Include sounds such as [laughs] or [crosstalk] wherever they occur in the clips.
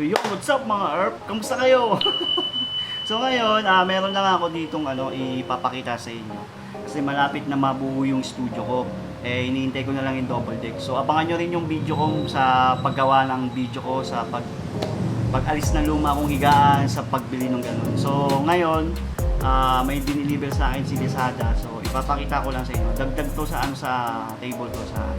So yo, what's up mga ERP? Kamusta kayo? [laughs] so ngayon, ah meron lang ako ditong ano, ipapakita sa inyo. Kasi malapit na mabuo yung studio ko. Eh, iniintay ko na lang yung double deck. So abangan nyo rin yung video ko sa paggawa ng video ko sa pag pag-alis ng luma kong higaan sa pagbili ng ganun. So ngayon, ah may diniliver sa akin si Desada. So ipapakita ko lang sa inyo. Dagdag to sa ano sa table ko sa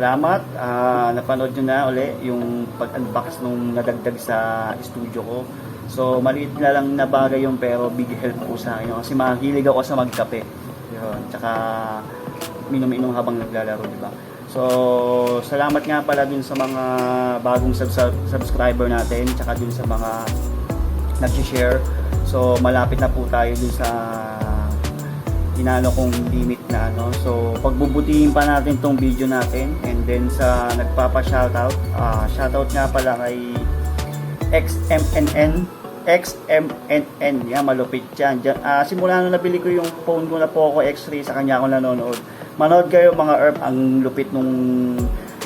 Salamat. Ah, napanood nyo na uli yung pag-unbox nung nadagdag sa studio ko. So, maliit na lang na bagay yung pero big help po sa akin. Kasi mahilig ako sa magkape. Yun. Tsaka minom-inom habang naglalaro, di ba? So, salamat nga pala dun sa mga bagong sub- subscriber natin. Tsaka dun sa mga nag-share. So, malapit na po tayo dun sa inano kong limit na ano. So, pagbubutihin pa natin tong video natin and then sa nagpapa-shoutout, ah shoutout nga pala kay XMNN XMNN, yan malupit yan. Diyan, ah, simula nung nabili ko yung phone ko na Poco X3 sa kanya ako nanonood. Manood kayo mga ERP, ang lupit nung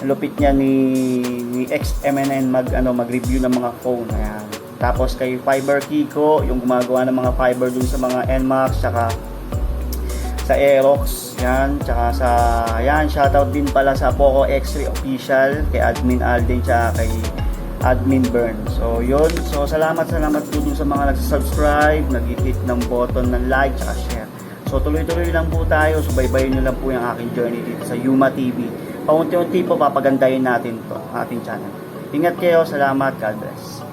lupit niya ni, ni ni XMNN mag ano mag-review ng mga phone. Ayan. Tapos kay Fiber Kiko, yung gumagawa ng mga fiber dun sa mga NMAX tsaka sa Aerox, yan, tsaka sa, yan, shoutout din pala sa Poco X3 Official, kay Admin Alden, tsaka kay Admin Burn. So, yun. So, salamat, salamat po dun sa mga nagsasubscribe, nag-hit ng button ng like, tsaka share. So, tuloy-tuloy lang po tayo. Subaybayin nyo lang po yung aking journey dito sa Yuma TV. Paunti-unti po papagandahin natin to, ating channel. Ingat kayo. Salamat. God bless.